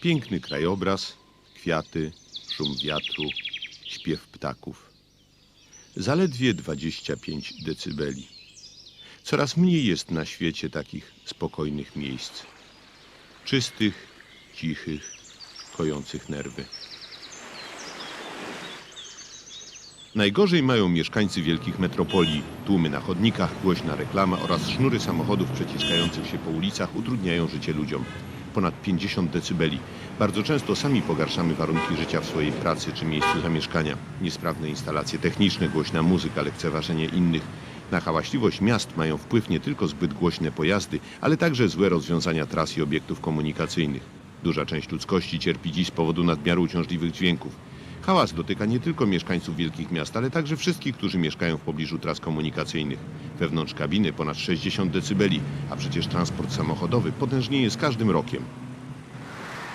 Piękny krajobraz, kwiaty, szum wiatru, śpiew ptaków. Zaledwie 25 decybeli. Coraz mniej jest na świecie takich spokojnych miejsc. Czystych, cichych, kojących nerwy. Najgorzej mają mieszkańcy wielkich metropolii. Tłumy na chodnikach, głośna reklama oraz sznury samochodów przeciskających się po ulicach utrudniają życie ludziom. Ponad 50 decybeli. Bardzo często sami pogarszamy warunki życia w swojej pracy czy miejscu zamieszkania. Niesprawne instalacje techniczne, głośna muzyka, lekceważenie innych. Na hałaśliwość miast mają wpływ nie tylko zbyt głośne pojazdy, ale także złe rozwiązania tras i obiektów komunikacyjnych. Duża część ludzkości cierpi dziś z powodu nadmiaru uciążliwych dźwięków. Hałas dotyka nie tylko mieszkańców wielkich miast, ale także wszystkich, którzy mieszkają w pobliżu tras komunikacyjnych. Wewnątrz kabiny ponad 60 decybeli, a przecież transport samochodowy potężnieje z każdym rokiem.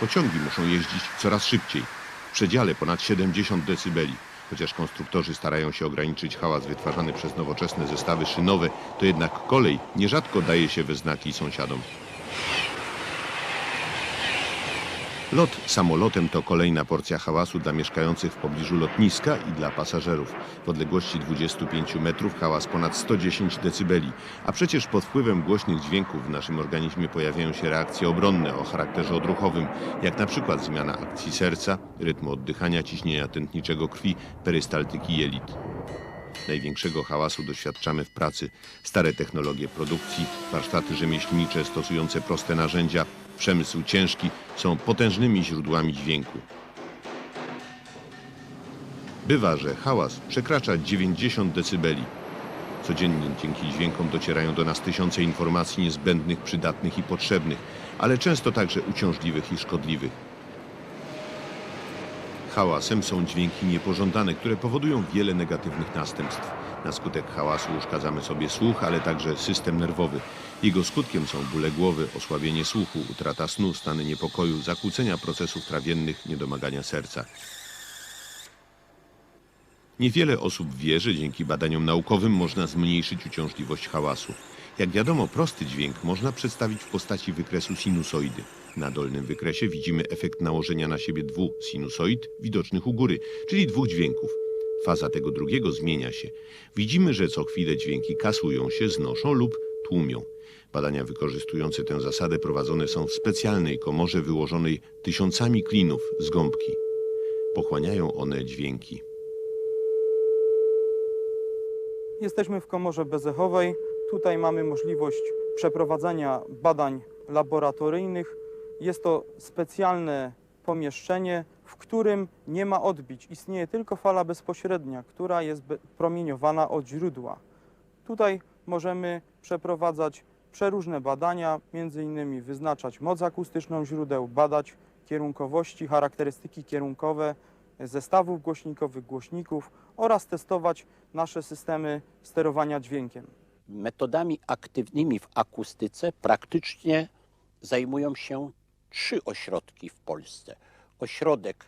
Pociągi muszą jeździć coraz szybciej, w przedziale ponad 70 decybeli. Chociaż konstruktorzy starają się ograniczyć hałas wytwarzany przez nowoczesne zestawy szynowe, to jednak kolej nierzadko daje się we znaki sąsiadom. Lot samolotem to kolejna porcja hałasu dla mieszkających w pobliżu lotniska i dla pasażerów. W odległości 25 metrów hałas ponad 110 decybeli, a przecież pod wpływem głośnych dźwięków w naszym organizmie pojawiają się reakcje obronne o charakterze odruchowym, jak na przykład zmiana akcji serca, rytmu oddychania, ciśnienia tętniczego krwi, perystaltyki jelit. Największego hałasu doświadczamy w pracy. Stare technologie produkcji, warsztaty rzemieślnicze stosujące proste narzędzia, przemysł ciężki są potężnymi źródłami dźwięku. Bywa, że hałas przekracza 90 decybeli. Codziennie dzięki dźwiękom docierają do nas tysiące informacji niezbędnych, przydatnych i potrzebnych, ale często także uciążliwych i szkodliwych. Hałasem są dźwięki niepożądane, które powodują wiele negatywnych następstw. Na skutek hałasu uszkadzamy sobie słuch, ale także system nerwowy. Jego skutkiem są bóle głowy, osłabienie słuchu, utrata snu, stany niepokoju, zakłócenia procesów trawiennych, niedomagania serca. Niewiele osób wie, że dzięki badaniom naukowym można zmniejszyć uciążliwość hałasu. Jak wiadomo, prosty dźwięk można przedstawić w postaci wykresu sinusoidy. Na dolnym wykresie widzimy efekt nałożenia na siebie dwóch sinusoid widocznych u góry, czyli dwóch dźwięków. Faza tego drugiego zmienia się. Widzimy, że co chwilę dźwięki kasują się, znoszą lub tłumią. Badania wykorzystujące tę zasadę prowadzone są w specjalnej komorze wyłożonej tysiącami klinów z gąbki. Pochłaniają one dźwięki. Jesteśmy w komorze bezechowej. Tutaj mamy możliwość przeprowadzenia badań laboratoryjnych. Jest to specjalne pomieszczenie, w którym nie ma odbić. Istnieje tylko fala bezpośrednia, która jest promieniowana od źródła. Tutaj możemy przeprowadzać przeróżne badania, innymi wyznaczać moc akustyczną źródeł, badać kierunkowości, charakterystyki kierunkowe zestawów głośnikowych, głośników oraz testować nasze systemy sterowania dźwiękiem. Metodami aktywnymi w akustyce praktycznie zajmują się trzy ośrodki w Polsce. Ośrodek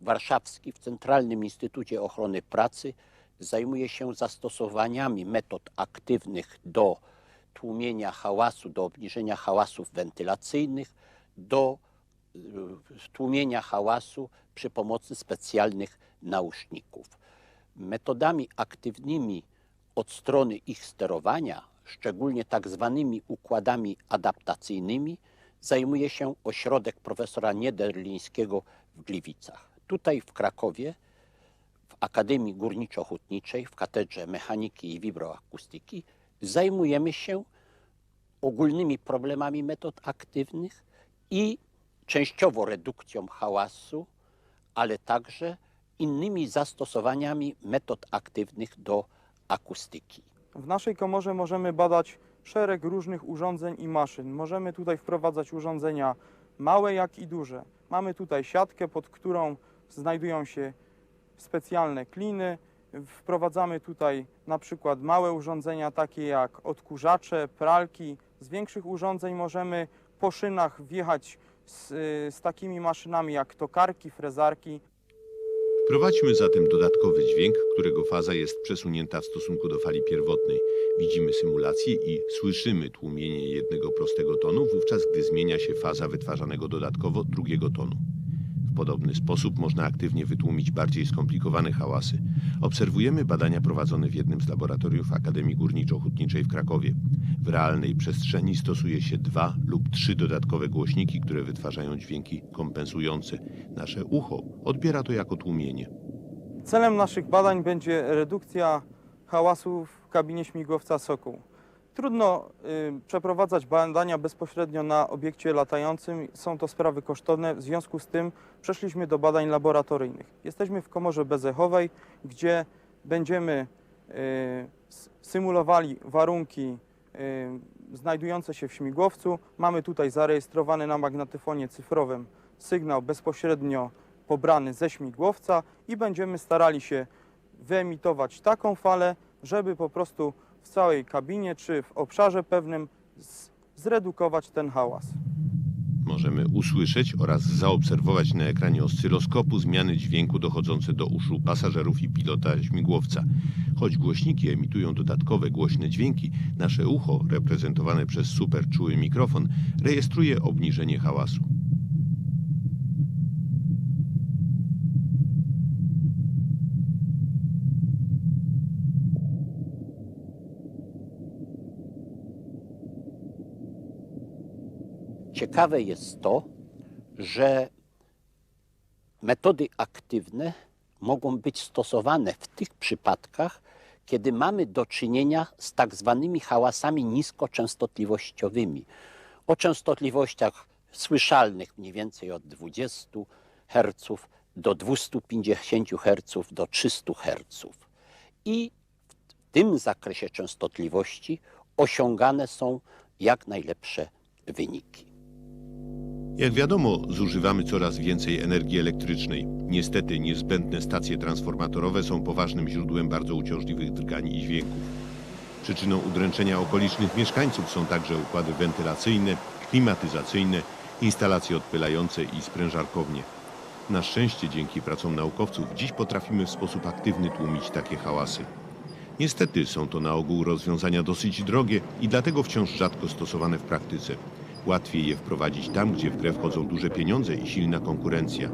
warszawski w Centralnym Instytucie Ochrony Pracy zajmuje się zastosowaniami metod aktywnych do tłumienia hałasu, do obniżenia hałasów wentylacyjnych, do y, tłumienia hałasu przy pomocy specjalnych nauszników. Metodami aktywnymi od strony ich sterowania, szczególnie tak zwanymi układami adaptacyjnymi, zajmuje się ośrodek profesora Niederlińskiego w Gliwicach. Tutaj w Krakowie, w Akademii Górniczo-Hutniczej, w Katedrze Mechaniki i Wibroakustyki zajmujemy się ogólnymi problemami metod aktywnych i częściowo redukcją hałasu, ale także innymi zastosowaniami metod aktywnych do akustyki. W naszej komorze możemy badać szereg różnych urządzeń i maszyn. Możemy tutaj wprowadzać urządzenia małe jak i duże. Mamy tutaj siatkę, pod którą znajdują się specjalne kliny. Wprowadzamy tutaj na przykład małe urządzenia takie jak odkurzacze, pralki. Z większych urządzeń możemy po szynach wjechać z, y, z takimi maszynami jak tokarki, frezarki. Wprowadźmy zatem dodatkowy dźwięk, którego faza jest przesunięta w stosunku do fali pierwotnej. Widzimy symulację i słyszymy tłumienie jednego prostego tonu, wówczas gdy zmienia się faza wytwarzanego dodatkowo drugiego tonu. W podobny sposób można aktywnie wytłumić bardziej skomplikowane hałasy. Obserwujemy badania prowadzone w jednym z laboratoriów Akademii Górniczo-Hutniczej w Krakowie. W realnej przestrzeni stosuje się dwa lub trzy dodatkowe głośniki, które wytwarzają dźwięki kompensujące. Nasze ucho odbiera to jako tłumienie. Celem naszych badań będzie redukcja hałasu w kabinie śmigłowca Sokół. Trudno y, przeprowadzać badania bezpośrednio na obiekcie latającym. Są to sprawy kosztowne. W związku z tym przeszliśmy do badań laboratoryjnych. Jesteśmy w komorze bezechowej, gdzie będziemy y, symulowali warunki znajdujące się w śmigłowcu. Mamy tutaj zarejestrowany na magnetofonie cyfrowym sygnał bezpośrednio pobrany ze śmigłowca i będziemy starali się wyemitować taką falę, żeby po prostu w całej kabinie czy w obszarze pewnym zredukować ten hałas. Możemy usłyszeć oraz zaobserwować na ekranie oscyloskopu zmiany dźwięku dochodzące do uszu pasażerów i pilota śmigłowca. Choć głośniki emitują dodatkowe głośne dźwięki, nasze ucho, reprezentowane przez super czuły mikrofon, rejestruje obniżenie hałasu. Ciekawe jest to, że metody aktywne mogą być stosowane w tych przypadkach, kiedy mamy do czynienia z tak zwanymi hałasami niskoczęstotliwościowymi. O częstotliwościach słyszalnych mniej więcej od 20 Hz do 250 Hz do 300 Hz. I w tym zakresie częstotliwości osiągane są jak najlepsze wyniki. Jak wiadomo, zużywamy coraz więcej energii elektrycznej. Niestety niezbędne stacje transformatorowe są poważnym źródłem bardzo uciążliwych drgań i dźwięków. Przyczyną udręczenia okolicznych mieszkańców są także układy wentylacyjne, klimatyzacyjne, instalacje odpylające i sprężarkownie. Na szczęście dzięki pracom naukowców dziś potrafimy w sposób aktywny tłumić takie hałasy. Niestety są to na ogół rozwiązania dosyć drogie i dlatego wciąż rzadko stosowane w praktyce. Łatwiej je wprowadzić tam, gdzie w grę wchodzą duże pieniądze i silna konkurencja.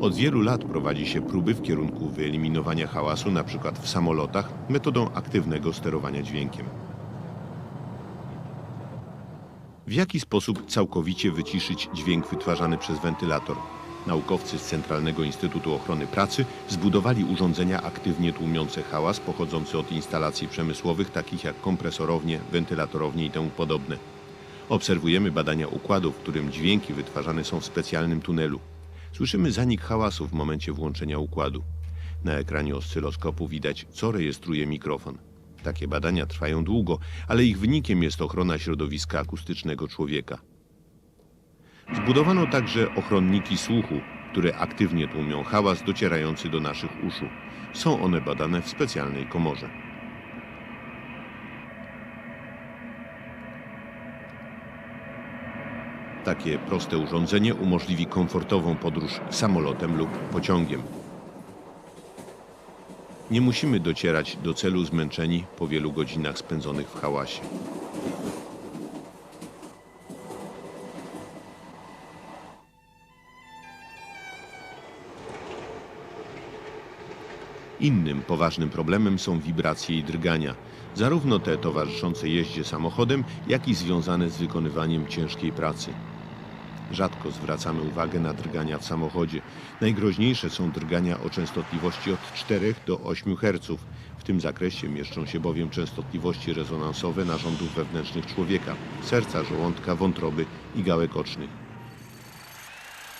Od wielu lat prowadzi się próby w kierunku wyeliminowania hałasu, np. w samolotach, metodą aktywnego sterowania dźwiękiem. W jaki sposób całkowicie wyciszyć dźwięk wytwarzany przez wentylator? Naukowcy z Centralnego Instytutu Ochrony Pracy zbudowali urządzenia aktywnie tłumiące hałas pochodzący od instalacji przemysłowych, takich jak kompresorownie, wentylatorownie i temu podobne. Obserwujemy badania układu, w którym dźwięki wytwarzane są w specjalnym tunelu. Słyszymy zanik hałasu w momencie włączenia układu. Na ekranie oscyloskopu widać, co rejestruje mikrofon. Takie badania trwają długo, ale ich wynikiem jest ochrona środowiska akustycznego człowieka. Zbudowano także ochronniki słuchu, które aktywnie tłumią hałas docierający do naszych uszu. Są one badane w specjalnej komorze. Takie proste urządzenie umożliwi komfortową podróż samolotem lub pociągiem. Nie musimy docierać do celu zmęczeni po wielu godzinach spędzonych w hałasie. Innym poważnym problemem są wibracje i drgania, zarówno te towarzyszące jeździe samochodem, jak i związane z wykonywaniem ciężkiej pracy. Rzadko zwracamy uwagę na drgania w samochodzie. Najgroźniejsze są drgania o częstotliwości od 4 do 8 Hz. W tym zakresie mieszczą się bowiem częstotliwości rezonansowe narządów wewnętrznych człowieka, serca, żołądka, wątroby i gałek ocznych.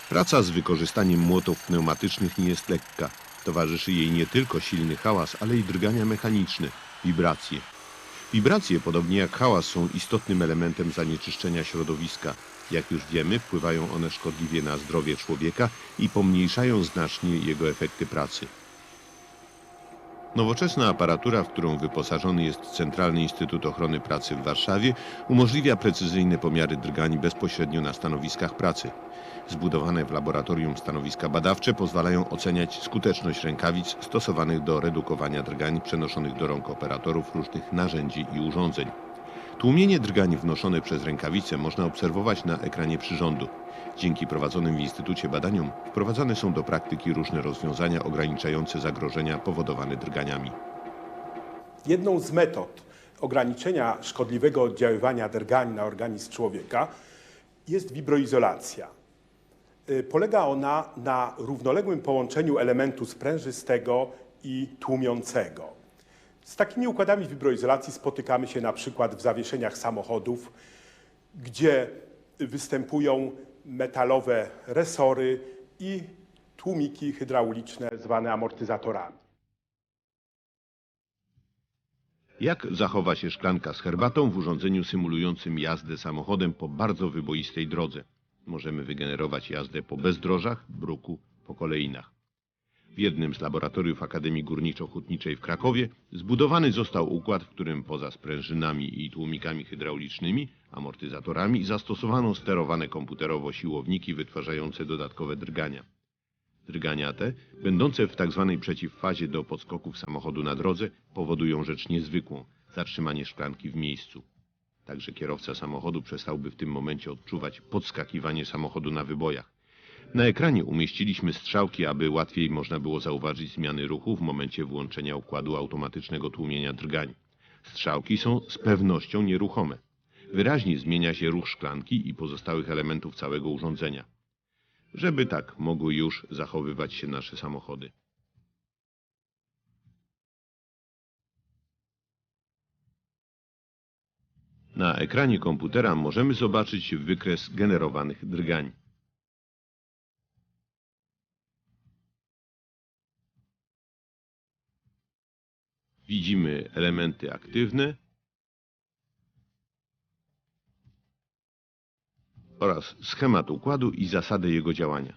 Praca z wykorzystaniem młotów pneumatycznych nie jest lekka. Towarzyszy jej nie tylko silny hałas, ale i drgania mechaniczne, wibracje. Wibracje, podobnie jak hałas, są istotnym elementem zanieczyszczenia środowiska. Jak już wiemy, wpływają one szkodliwie na zdrowie człowieka i pomniejszają znacznie jego efekty pracy. Nowoczesna aparatura, w którą wyposażony jest Centralny Instytut Ochrony Pracy w Warszawie, umożliwia precyzyjne pomiary drgań bezpośrednio na stanowiskach pracy. Zbudowane w laboratorium stanowiska badawcze pozwalają oceniać skuteczność rękawic stosowanych do redukowania drgań przenoszonych do rąk operatorów różnych narzędzi i urządzeń. Tłumienie drgań wnoszone przez rękawice można obserwować na ekranie przyrządu. Dzięki prowadzonym w Instytucie badaniom wprowadzane są do praktyki różne rozwiązania ograniczające zagrożenia powodowane drganiami. Jedną z metod ograniczenia szkodliwego oddziaływania drgań na organizm człowieka jest wibroizolacja. Y, Polega ona na równoległym połączeniu elementu sprężystego i tłumiącego. Z takimi układami wibroizolacji spotykamy się na przykład w zawieszeniach samochodów, gdzie występują metalowe resory i tłumiki hydrauliczne zwane amortyzatorami. Jak zachowa się szklanka z herbatą w urządzeniu symulującym jazdę samochodem po bardzo wyboistej drodze? Możemy wygenerować jazdę po bezdrożach, bruku, po kolejnach. W jednym z laboratoriów Akademii Górniczo-Hutniczej w Krakowie zbudowany został układ, w którym poza sprężynami i tłumikami hydraulicznymi, amortyzatorami zastosowano sterowane komputerowo siłowniki wytwarzające dodatkowe drgania. Drgania te, będące w tzw. przeciwfazie do podskoków samochodu na drodze, powodują rzecz niezwykłą zatrzymanie szklanki w miejscu. Także kierowca samochodu przestałby w tym momencie odczuwać podskakiwanie samochodu na wybojach. Na ekranie umieściliśmy strzałki, aby łatwiej można było zauważyć zmiany ruchu w momencie włączenia układu automatycznego tłumienia drgań. Strzałki są z pewnością nieruchome. Wyraźnie zmienia się ruch szklanki i pozostałych elementów całego urządzenia. Żeby tak mogły już zachowywać się nasze samochody. Na ekranie komputera możemy zobaczyć wykres generowanych drgań. Widzimy elementy aktywne oraz schemat układu i zasady jego działania.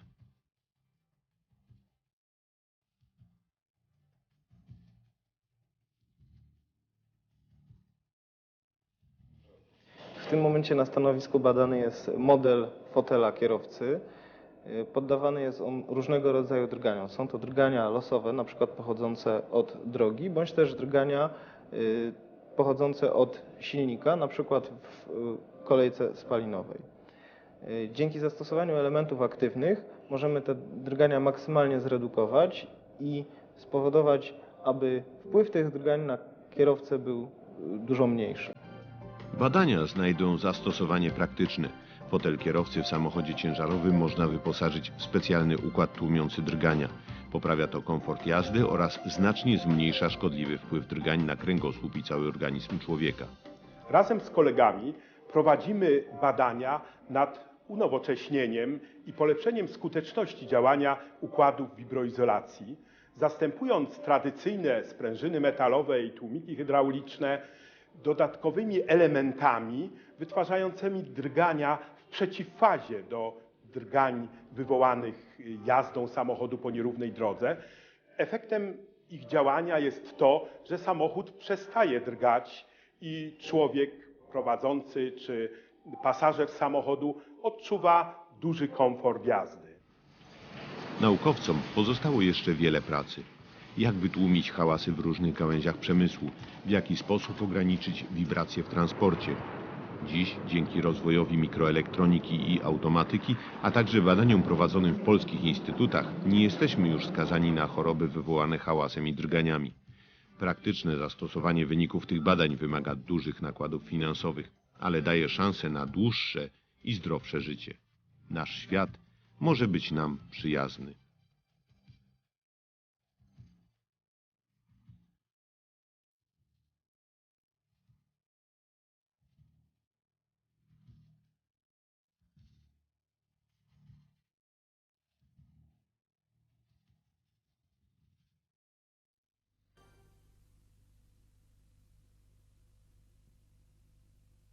W tym momencie na stanowisku badany jest model fotela kierowcy. Y, Poddawany jest on różnego rodzaju drganiom. Są to drgania losowe, na przykład pochodzące od drogi, bądź też drgania y, pochodzące od silnika, na przykład w kolejce spalinowej. Y, Dzięki zastosowaniu elementów aktywnych możemy te drgania maksymalnie zredukować i spowodować, aby wpływ tych drgań na kierowcę był dużo mniejszy. Badania znajdą zastosowanie praktyczne. Fotel kierowcy w samochodzie ciężarowym można wyposażyć w specjalny układ tłumiący drgania. Poprawia to komfort jazdy oraz znacznie zmniejsza szkodliwy wpływ drgań na kręgosłup i cały organizm człowieka. Razem z kolegami prowadzimy badania nad unowocześnieniem i polepszeniem skuteczności działania układów wibroizolacji, zastępując tradycyjne sprężyny metalowe i tłumiki hydrauliczne dodatkowymi elementami wytwarzającymi drgania przeciwfazie do drgań wywołanych jazdą samochodu po nierównej drodze. Efektem ich działania jest to, że samochód przestaje drgać i człowiek prowadzący czy pasażer samochodu odczuwa duży komfort jazdy. Naukowcom pozostało jeszcze wiele pracy. Jak wytłumić hałasy w różnych gałęziach przemysłu? W jaki sposób ograniczyć wibracje w transporcie? Dziś, dzięki rozwojowi mikroelektroniki i automatyki, a także badaniom prowadzonym w polskich instytutach, nie jesteśmy już skazani na choroby wywołane hałasem i drganiami. Praktyczne zastosowanie wyników tych badań wymaga dużych nakładów finansowych, ale daje szansę na dłuższe i zdrowsze życie. Nasz świat może być nam przyjazny.